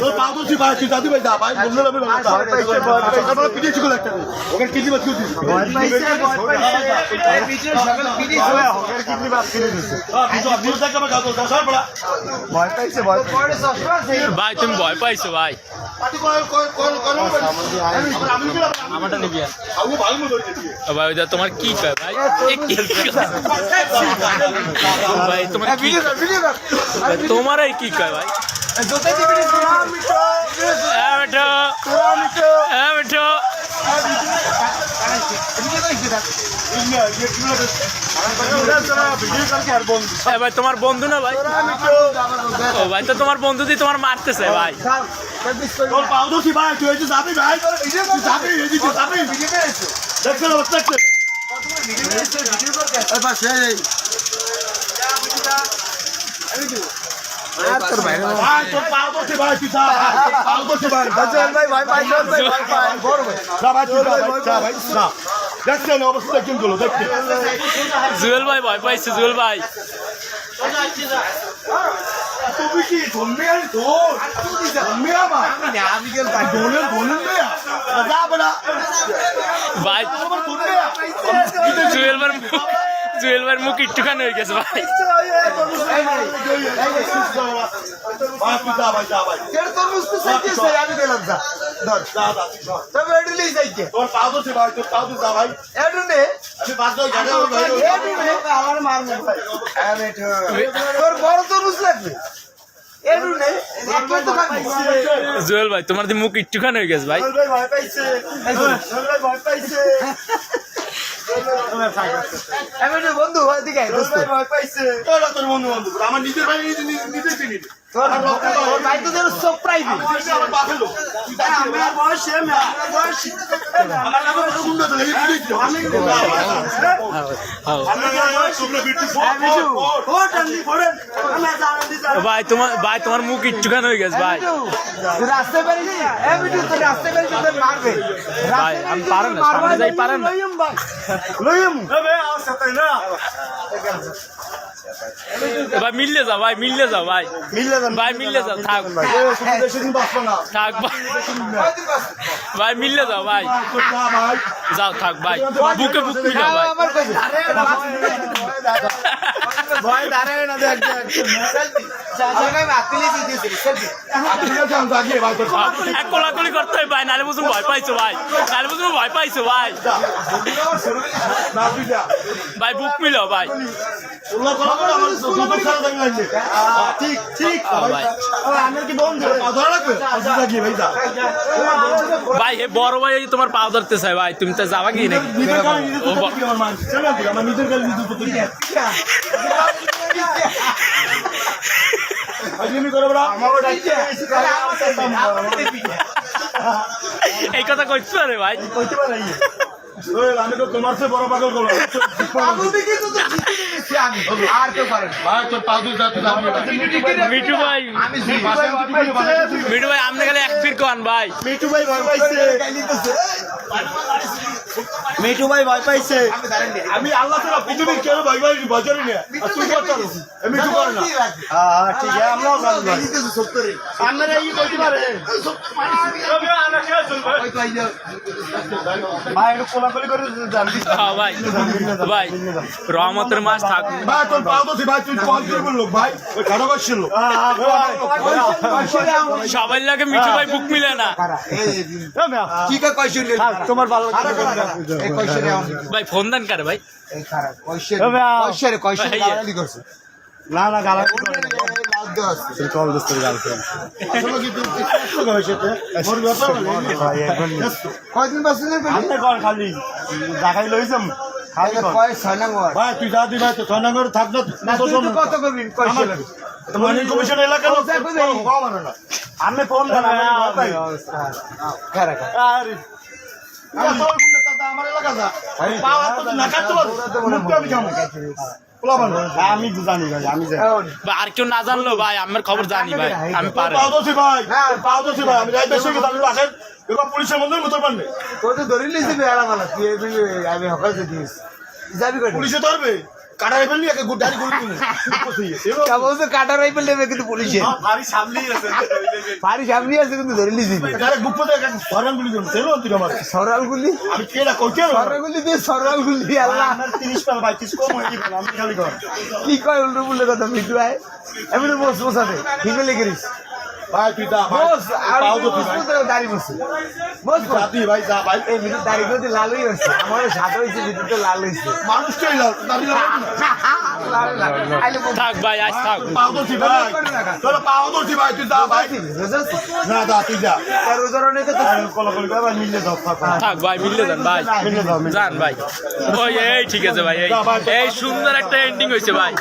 তোর পা বলছি ভাই তুই দাদি ভাই যা ভাই বললে আমি সকালবেলা পিটিয়ে ছিল একটা ওখানে কিডনি বাদ করে দিচ্ছি আপনিও দেখ আমার গাছ দশার পড়া ভাই তুমি ভয় পাইছো ভাই পাটি কয় কয় কয় কয় আমি কি আমারটা নিবি আমি ভালো মতো ধরে দিচ্ছি ও ভাই ওইটা তোমার কি কয় ভাই এ কি কয়? ভাই তোমার কি ভাই, তোমার এই কি কয় ভাই ভাই তোমার বন্ধু না ভাই? ও ভাই তো তোমার বন্ধু দিয়ে তোমার মারতেছে ভাই। তোর দেখছেন অবস্থা যা দেখছেনগুলো জুয়েল ভাই ভয় পাইছে জুয়েল ভাই। তুমি কি ধর্মে আর ধর ধর্মে আমার ধনের ধনের মেয়া? যা বলা। ভাই জুয়েল ভাই জুয়েল ভাইয়ের মুখ একটুখানি হয়ে গেছে ভাই। জুয়েল ভাই তোমার মুখ একটুখানি হয়ে গেছে ভাই। ভয় পাইছে। ভয় পাইছে। বন্ধু। পাইছে। তোরা তোর বন্ধু বন্ধু আমার নিজের ভাই নিজে নিজে চিনি। তোর তোর ভাই তো যেন চোখ প্রাইভেট আমার আমার বয়স আমার বয়স লেগে আমি ভাই তোমার ভাই তোমার মুখ একটুখানি হয়ে গেছে ভাই। রাস্তায় বিটু রাস্তায় মারবে ভাই, আমি পারেন না, সামনে যাই পারেন না। লইম। ভাই লইম ভাই মিললে যাও ভাই মিললে যাও ভাই। মিললে যান ভাই মিললে যাও থাক। থাক ভাই। ভাই মিললে যাও ভাই। যাও থাক ভাই। বুকে বুক মিলাও ভাই। ভয় দাঁড়ায় না দেখ দেখ। কোলাকুলি করতে হবে ভাই নালে বুঝুন ভয় পাইছো ভাই নালে বুঝুন ভয় পাইছো ভাই না তুই যা। ভাই বুক মিলাও ভাই। ঠিক ঠিক। ভাই। হে বড় ভাই তোমার পা ধরতে চাই ভাই। তুমি তো যাবা কি নাকি? নিজের গাড়ি নিজে তো আমার মান চলে আমার নিজের গাড়ি নিজে তো আজমি করে বড় এই কথা কইছো রে ভাই কইতে পারে আমি তো তোমার চেয়ে বড় পাগল করব আর কেউ মিঠু ভাই মিঠু আপনি গেলে এক ফির কোন ভাই। মিঠু ভাই ভয় পাইছে। মিঠু ভাই ভয় পাইছে। আমি আল্লাহ পৃথিবীর কেউ ভয় পাই ভয় করি না। তুই কর চলো করে না। হ্যাঁ ঠিক আছে আমরাও জানি আপনারা এই কইতে পারে। ভাই একটু হ্যাঁ ভাই ভাই রহমতের মাস থাক। ভাই তোর পাও তো ভাই তুই কল করব লোক ভাই। ওই খাটো করছিল সবাই লাগে মিঠু ভাই বুক মিলে না। আছে তোমার ভালো ভাই ফোন দেন কারে ভাই। এই খারাপ। কয়শো না না গালা কল দিস তোর গার্লফ্রেন্ড কয়দিন বাসে খালি। দেখাই লইছাম? আমি ফোন আমার এলাকা আমি জানি ভাই আমি জানি। আর কেউ না জানলো ভাই আমার খবর জানি ভাই আমি পারি ভাই পাও ভাই আমি যাই গেছি আমি আসেন। এবার পুলিশের মধ্যে মতো পারবে তো ধরে লিখবি আরাম আলা তুই আমি হকাল দিস যাবি পুলিশে ধরবে? কাটা রাইফেল নিয়ে একে দাড়ি গুলি দিন তা বলছে কাটা রাইফেল নেবে কিন্তু পুলিশে। ভারী সামনেই আছে বাড়ি সামনে আছে কিন্তু ধরে লিছি ডাইরেক্ট বুক পথে সরান গুলি দিন তেলো তুই আমার। সরাল গুলি আমি কেডা কইতে সরাল গুলি দিয়ে সরাল গুলি আল্লাহ আমার 30 পাল ভাই 30 কম হয়ে গেল আমি খালি কর। কি কয় উল্টো পুল্টো কথা মিটু আয় এমনি বস বস আছে হিমেলে করিস ভাই তুই দা ভাই। আর পাও তো তুই দাঁড়ি বস বস জাতি ভাই যা ভাই। এই মিটু দাঁড়ি করতে লাল হয়ে গেছে আমারও সাদা হয়েছে মিটু তো লাল হয়েছে। মানুষ কে লাল দাড়ি লাল থাক ভাই আজ থাক। পাও তো তুই ভাই তোর পাও তো তুই ভাই। তুই দা ভাই না দা তুই যা। রোজার অনেক তো কল কল করে ভাই মিললে দাও থাক থাক ভাই মিললে যান ভাই। মিললে যান ভাই। ওই এই ঠিক আছে ভাই এই। এই সুন্দর একটা এন্ডিং হয়েছে ভাই।